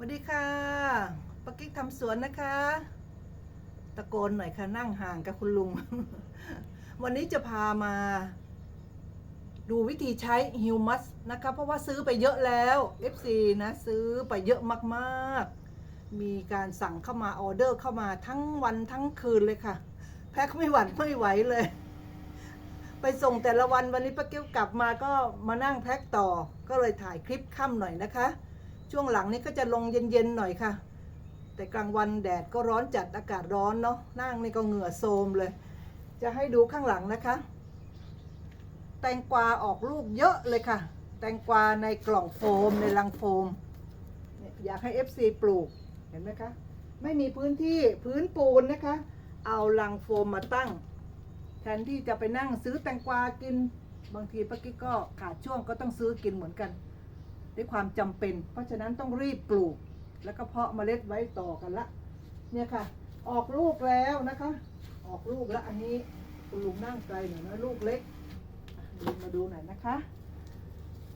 สวัสดีค่ะปักกิ๊กทำสวนนะคะ ตะโกนหน่อยค่ะนั่งห่างกับคุณลุง วันนี้จะพามา ดูวิธีใช้ฮิวมัสนะคะ เพราะว่าซื้อไปเยอะแล้ว FC นะซื้อไปเยอะมากๆ มีการสั่งเข้ามาออเดอร์เข้ามาทั้งวันทั้งคืนเลยค่ะ แพ็คไม่หวั่นไม่ไหวเลย ไปส่งแต่ละวันวันนี้ป้าเกี้ยวกลับมาก็มานั่งแพ็คต่อ ก็เลยถ่ายคลิปค่ำหน่อยนะคะ ช่วงหลังนี้ก็จะลงเย็นๆหน่อยค่ะ แต่กลางวันแดดก็ร้อนจัดอากาศร้อนเนาะนั่งนี่ก็เหงื่อโทมเลย จะให้ดูข้างหลังนะคะ แตงกวาออกลูกเยอะเลยค่ะ แตงกวาในกล่องโฟมในลังโฟม อยากให้ FC ปลูกเห็นไหมคะ ไม่มีพื้นที่พื้นปูนนะคะ เอาลังโฟมมาตั้งแทนที่จะไปนั่งซื้อแตงกวากิน บางทีป้ากิ๊กก็ขาดช่วงก็ต้องซื้อกินเหมือนกัน ด้วยความจำเป็น เพราะฉะนั้นต้องรีบปลูก แล้วก็เพาะเมล็ดไว้ต่อกันละ เนี่ยค่ะ ออกลูกแล้วนะคะ ออกลูกแล้วอันนี้คุณลุงนั่งไกลหน่อยนะลูกเล็กมาดูหน่อยนะคะ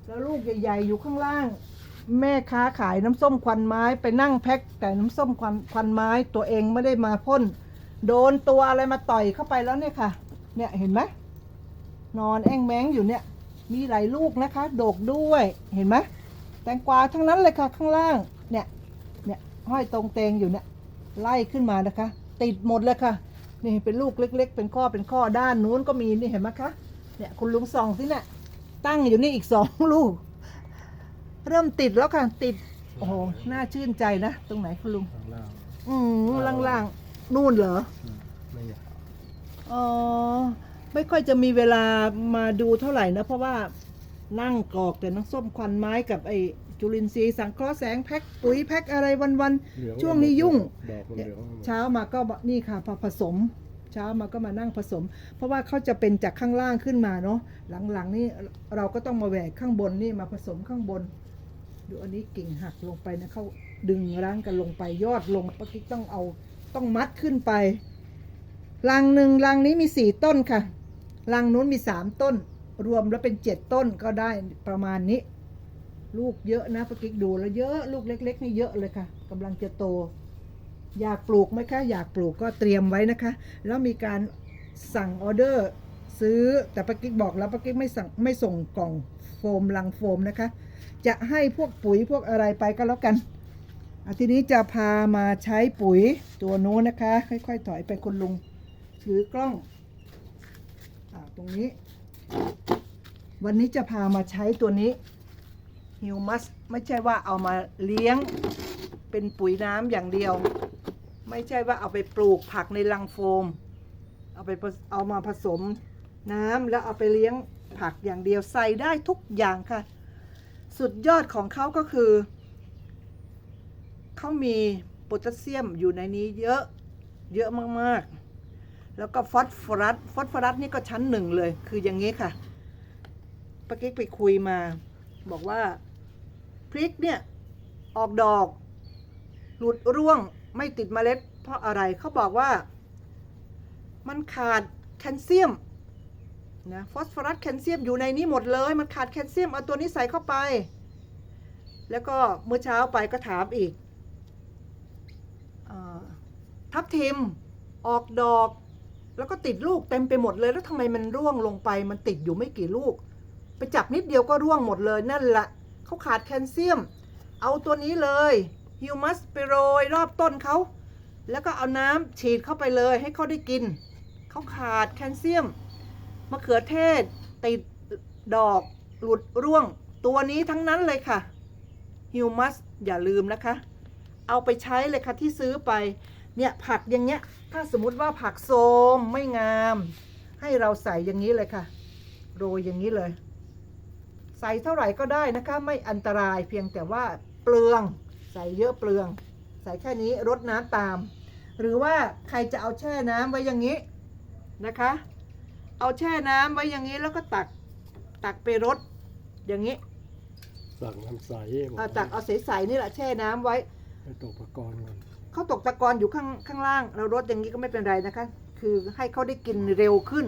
แล้วลูกใหญ่ๆอยู่ข้างล่าง แม่ค้าขายน้ำส้มควันไม้ไปนั่งแพ็คแต่น้ำส้มควันควันไม้ตัวเองไม่ได้มาพ่นโดนตัวอะไรมาต่อยเข้าไปแล้วเนี่ยค่ะ เนี่ยเห็นไหมนอนแอ่งแมงอยู่เนี่ย มีหลายลูกนะคะ โดกด้วย เห็นไหม แตงกวาทั้งนั้นเลยค่ะข้างล่างเนี่ยเนี่ยห้อยตรงเตงอยู่เนี่ยไล่ขึ้นมานะคะ ติดหมดเลยค่ะนี่เป็นลูกเล็ก ๆ เป็นข้อเป็นข้อด้านนู้นก็มีนี่เห็นไหมคะเนี่ยคุณลุงส่องสิเนี่ยตั้งอยู่นี่อีกสองลูก เริ่มติดแล้วค่ะติดโอ้โหน่าชื่นใจนะตรงไหนคุณลุงข้างล่างอืมล่างๆนู่นเหรออืมไม่อยาก อ๋อ ไม่ค่อยจะมีเวลามาดูเท่าไหร่นะ เพราะว่า นั่งกรอกแต่น้ำส้มควันไม้กับไอ้จุลินทรีย์สังเคราะห์แสงแพ็คปุ๋ยแพ็คอะไรวันเหลืองช่วงนี้ยุ่ง ดอกมันเหลืองหมดๆเช้ามาก็นี่ค่ะพอผสม เช้ามาก็มานั่งผสม เพราะว่าเขาจะเป็นจากข้างล่างขึ้นมาเนาะหลังๆนี่เราก็ต้องมาแหวกข้างบนนี่มาผสมข้างบน ดูอันนี้กิ่งหักลงไปนะเขาดึงรั้งกันลงไปยอดลงปะกิ๊กต้องเอาต้องมัดขึ้นไปรังหนึ่งรังนี้มีสี่ต้นค่ะรังนู้นมีสามต้น รวมแล้วเป็นเจ็ดต้นก็ได้ประมาณนี้ ลูกเยอะนะปะกิ๊กดูแล้วเยอะลูกเล็ก ๆ นี่เยอะเลยค่ะกำลังจะโต อยากปลูกไหมคะ อยากปลูกก็เตรียมไว้นะคะ แล้วมีการสั่งออเดอร์ซื้อแต่ปะกิ๊กบอกแล้วปะกิ๊กไม่สั่งไม่ส่งกล่องโฟมลังโฟมนะคะ จะให้พวกปุ๋ยพวกอะไรไปก็แล้วกันอทีนี้จะพามาใช้ปุ๋ยตัวโน้นนะคะ ค่อย ๆ ถอยไปคุณลุงถือกล้องอตรงนี้ วันนี้จะพามาใช้ตัวนี้ฮิวมัสไม่ใช่ว่าเอามาเลี้ยงเป็นปุ๋ยน้ำอย่างเดียว ไม่ใช่ว่าเอาไปปลูกผักในรังโฟม เอาไปเอามาผสมน้ำแล้วเอาไปเลี้ยงผักอย่างเดียวใส่ได้ทุกอย่างค่ะ สุดยอดของเขาก็คือ เขามีโพแทสเซียมอยู่ในนี้เยอะเยอะมากๆ แล้วก็ฟอสฟอรัส ฟอสฟอรัสนี่ก็ชั้นหนึ่งเลย คืออย่างนี้ค่ะป้ากิ๊กไปคุยมา บอกว่าพริกเนี่ยออกดอก หลุดร่วงไม่ติดเมล็ด เพราะอะไรเขาบอกว่า มันขาดแคลเซียมนะฟอสฟอรัสแคลเซียมอยู่ในนี้หมดเลย มันขาดแคลเซียมเอาตัวนี้ใส่เข้าไป แล้วก็เมื่อเช้าไปก็ถามอีกอทับทิมออกดอก แล้วก็ติดลูกเต็มไปหมดเลย แล้วทำไมมันร่วงลงไป มันติดอยู่ไม่กี่ลูก ไปจับนิดเดียวก็ร่วงหมดเลยนั่นแหละเขาขาดแคลเซียม เอาตัวนี้เลยฮิวมัสไปโรยรอบต้นเขาแล้วก็เอาน้ำฉีดเข้าไปเลยให้เขาได้กินเขาขาดแคลเซียมมะเขือเทศ ติดดอกหลุดร่วง ตัวนี้ทั้งนั้นเลยค่ะฮิวมัสอย่าลืมนะคะ เอาไปใช้เลยค่ะที่ซื้อไป เนี่ยผักอย่างเงี้ย ถ้าสมมุติว่าผักโทรมไม่งาม ให้เราใส่อย่างนี้เลยค่ะ โรยอย่างนี้เลย ใส่เท่าไหร่ก็ได้นะคะ ไม่อันตรายเพียงแต่ว่าเปลือง ใส่เยอะเปลือง ใส่แค่นี้รดน้ำตาม หรือว่าใครจะเอาแช่น้ำไว้อย่างนี้นะคะ เอาแช่น้ำไว้อย่างนี้แล้วก็ตักตักไปรดอย่างนี้สั่งน้ำใสบอกเอาตักเอาใสๆนี่แหละแช่น้ำไว้ ให้ตกตะกอนก่อน เขาตกตะกอนอยู่ข้างข้างล่าง เรารดอย่างนี้ก็ไม่เป็นไรนะคะ คือให้เขาได้กินเร็วขึ้น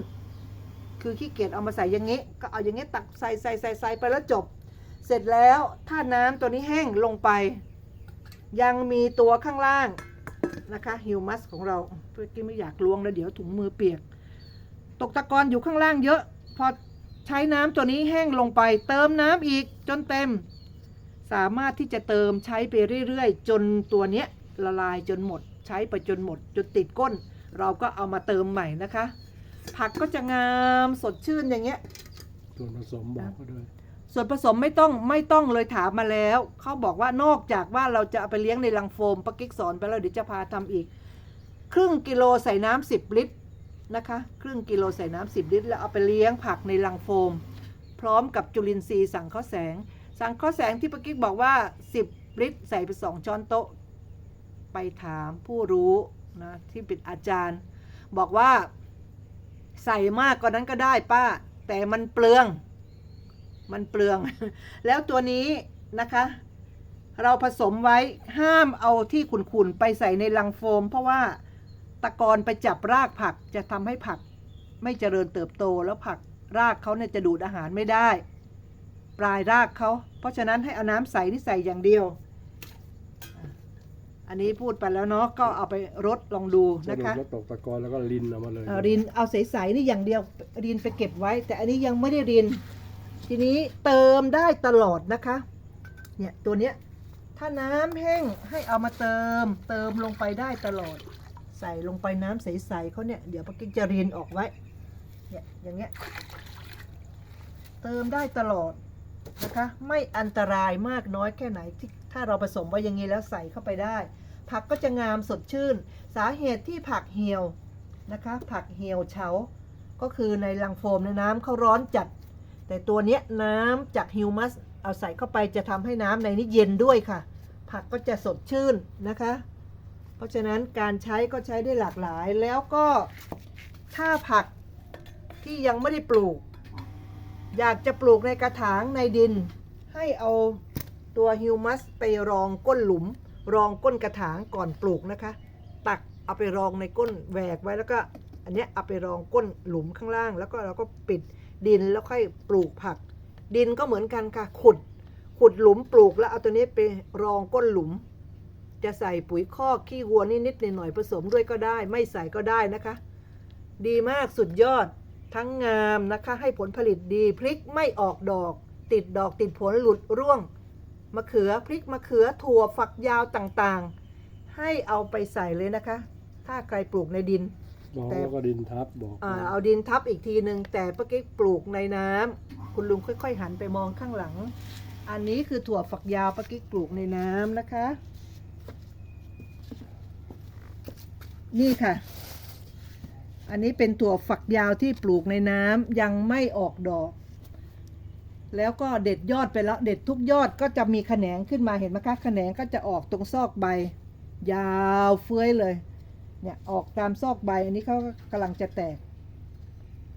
คือขี้เกียจเอามาใส่อย่างนี้ ก็เอาอย่างนี้ตักใส่ใส่ใส่ใส่ไปแล้วจบ เสร็จแล้วถ้าน้ำตัวนี้แห้งลงไป ยังมีตัวข้างล่างนะคะฮิวมัสของเราเพื่อกี้ไม่อยากล้วงแล้วเดี๋ยวถุงมือเปียก ตกตะกอนอยู่ข้างล่างเยอะ พอใช้น้ำตัวนี้แห้งลงไป เติมน้ำอีกจนเต็ม สามารถที่จะเติมใช้ไปเรื่อยๆ จนตัวเนี้ย ละลายจนหมด ใช้ไปจนหมดจนติดก้น เราก็เอามาเติมใหม่นะคะ ผักก็จะงามสดชื่นอย่างเงี้ย ส่วนผสมบอกก็ด้วยส่วนผสมไม่ต้องไม่ต้องเลยถามมาแล้ว เขาบอกว่านอกจากว่าเราจะเอาไปเลี้ยงในลังโฟมปะกิ๊กสอนไปแล้วเดี๋ยวจะพาทำอีก ครึ่งกิโลใส่น้ำสิบลิตรนะคะ ครึ่งกิโลใส่น้ำสิบลิตร แล้วเอาไปเลี้ยงผักในลังโฟม พร้อมกับจุลินทรีย์สังเคราะห์แสง สังเคราะห์แสงที่ปะกิ๊กบอกว่า 10 ลิตร ใส่ไปสองช้อนโต๊ะ ไปถามผู้รู้นะที่เป็นอาจารย์ บอกว่าใส่มากกว่านั้นก็ได้ป้า แต่มันเปลือง มันเปลือง แล้วตัวนี้นะคะ เราผสมไว้ห้ามเอาที่ขุ่นๆ ไปใส่ในลังโฟม เพราะว่าตะกอนไปจับรากผักจะทำให้ผักไม่เจริญเติบโตแล้วผักรากเขาเนี่ยจะดูดอาหารไม่ได้ ปลายรากเขา เพราะฉะนั้นให้เอาน้ำใสนี่ใส่อย่างเดียว อันนี้พูดไปแล้วเนาะก็เอาไปรดลองดูสรุนะปคะแล้วตกตะกอนแล้วก็ลินออกมาเลยเอ่อรินเอาใสๆนี่อย่างเดียวรินไปเก็บไว้ แต่อันนี้ยังไม่ได้ริน ทีนี้เติมได้ตลอดนะคะเนี่ยตัวเนี้ยถ้าน้ำแห้งให้เอามาเติม เติมลงไปได้ตลอด ใส่ลงไปน้ำใสๆเขาเนี่ยเดี๋ยวปากิ๊กจะรินออกไว้เนี่ยอย่างเงี้ยเติมได้ตลอดนะคะ ไม่อันตรายมากน้อยแค่ไหนที่ถ้าเราผสมไว้อย่างนี้แล้วใส่เข้าไปได้ ผักก็จะงามสดชื่น สาเหตุที่ผักเหี่ยวนะคะ ผักเหี่ยวเฉา ก็คือในลังโฟมในน้ำเขาร้อนจัด แต่ตัวเนี้ยน้ำจากฮิวมัสเอาใส่เข้าไปจะทำให้น้ำในนี้เย็นด้วยค่ะ ผักก็จะสดชื่นนะคะ เพราะฉะนั้นการใช้ก็ใช้ได้หลากหลายแล้วก็ถ้าผักที่ยังไม่ได้ปลูก อยากจะปลูกในกระถางในดิน ให้เอาตัวฮิวมัสไปรองก้นหลุม รองก้นกระถางก่อนปลูกนะคะ ตักเอาไปรองในก้นแหวกไว้แล้วก็อันนี้เอาไปรองก้นหลุมข้างล่าง แล้วก็เราก็ปิดดินแล้วค่อยปลูกผัก ดินก็เหมือนกันค่ะขุด ขุดหลุมปลูกแล้วเอาตัวนี้ไปรองก้นหลุม จะใส่ปุ๋ยคอกขี้วัวนิดๆหน่อยๆผสมด้วยก็ได้ ไม่ใส่ก็ได้นะคะ ดีมากสุดยอดทั้งงามนะคะให้ผลผลิตดีพริกไม่ออกดอก ติดดอกติดผลหลุดร่วง มะเขือพริกมะเขือถั่วฝักยาวต่างๆ ให้เอาไปใส่เลยนะคะ ถ้าใครปลูกในดิน บอกแต่แล้วก็ดินทับบอกอ่าเอาดินทับอีกทีหนึ่งแต่ป้ากิ๊กปลูกในน้ำคุณลุงค่อย ๆ หันไปมองข้างหลัง อันนี้คือถั่วฝักยาวป้ากิ๊กปลูกในน้ำนะคะ นี่ค่ะ อันนี้เป็นถั่วฝักยาวที่ปลูกในน้ำยังไม่ออกดอก แล้วก็เด็ดยอดไปแล้ว เด็ดทุกยอดก็จะมีแขนงขึ้นมาเห็นไหมคะแขนงก็จะออกตรงซอกใบ ยาวเฟื้อยเลยเนี่ยออกตามซอกใบอันนี้เขากำลังจะแตก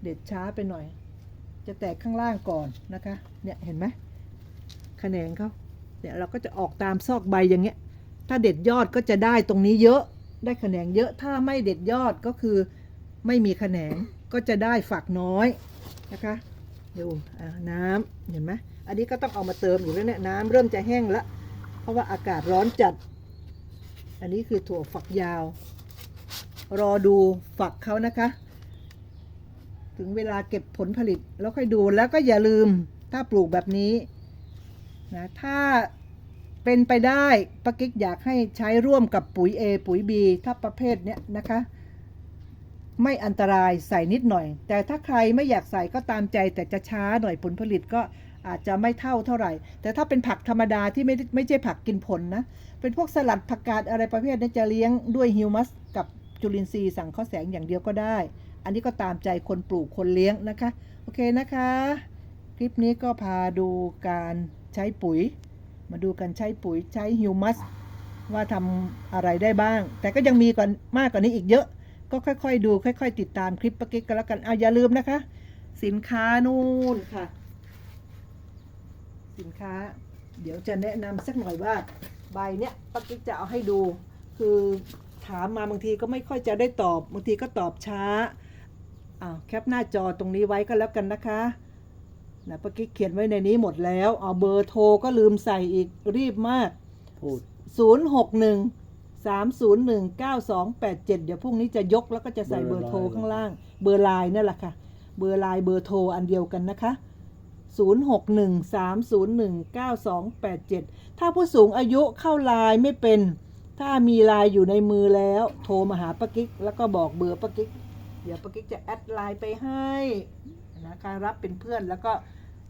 เด็ดช้าไปหน่อย จะแตกข้างล่างก่อนนะคะเนี่ยเห็นไหมแขนงเขาเนี่ยเราก็จะออกตามซอกใบอย่างเงี้ย ถ้าเด็ดยอดก็จะได้ตรงนี้เยอะได้แขนงเยอะถ้าไม่เด็ดยอดก็คือไม่มีแขนงก็จะได้ฝักน้อยนะคะ ดูน้ำเห็นไหมอันนี้ก็ต้องเอามาเติมอยู่แล้วเนี่ยน้ำเริ่มจะแห้งล้วเพราะว่าอากาศร้อนจัด อันนี้คือถั่วฝักยาว รอดูฝักเขานะคะ ถึงเวลาเก็บผลผลิตแล้วค่อยดูแล้วก็อย่าลืมถ้าปลูกแบบนี้นะถ้าเป็นไปได้ปากิ๊กอยากให้ใช้ร่วมกับปุ๋ย A ปุ๋ย B ถ้าประเภทเนี้ยนะคะ ไม่อันตรายใส่นิดหน่อย แต่ถ้าใครไม่อยากใส่ก็ตามใจแต่จะช้าหน่อยผลผลิตก็อาจจะไม่เท่าเท่าไหร่ แต่ถ้าเป็นผักธรรมดาที่ไม่ไม่ใช่ผักกินผลนะ เป็นพวกสลัดผักกาดอะไรประเภทนี้จะเลี้ยงด้วยฮิวมัสกับจุลินทรีย์สั่งข้อแสงอย่างเดียวก็ได้ อันนี้ก็ตามใจคนปลูกคนเลี้ยงนะคะ โอเคนะคะ คลิปนี้ก็พาดูการใช้ปุ๋ย มาดูการใช้ปุ๋ยใช้ฮิวมัสว่าทำอะไรได้บ้าง แต่ก็ยังมีกว่ามากกว่านี้อีกเยอะ ก็ค่อยๆดูค่อย ๆ ติดตามคลิปปะกิ๊กกันแล้วกันเอาอย่าลืมนะคะ สินค้านู่นค่ะ สินค้า เดี๋ยวจะแนะนำสักหน่อยว่าใบเนี้ยป้ากิ๊กจะเอาให้ดู คือถามมาบางทีก็ไม่ค่อยจะได้ตอบบางทีก็ตอบช้าอ้าวแคปหน้าจอตรงนี้ไว้ก็แล้วกันนะคะนะป้ากิ๊กเขียนไว้ในนี้หมดแล้วเอาเบอร์โทรก็ลืมใส่อีกรีบมากพูด 061 301 9287 เดี๋ยวพรุ่งนี้จะยกแล้วก็จะใส่เบอร์โทรข้างล่าง เบอร์ไลน์นั่นแหละค่ะ เบอร์ไลน์เบอร์โทรอันเดียวกันนะคะ 061 301 9287 ถ้าผู้สูงอายุเข้าไลน์ไม่เป็น ถ้ามีไลน์อยู่ในมือแล้ว โทรมาหาป้ากิ๊ก แล้วก็บอกเบอร์ป้ากิ๊ก เดี๋ยวป้ากิ๊กจะแอดไลน์ไปให้นะคะรับเป็นเพื่อนแล้วก็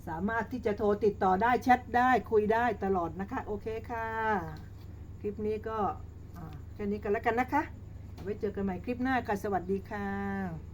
สามารถที่จะโทรติดต่อได้แชทได้คุยได้ตลอดนะคะ โอเคค่ะ คลิปนี้ก็อ่า แค่นี้กันแล้วกันนะคะ ไว้เจอกันใหม่คลิปหน้าค่ะ สวัสดีค่ะ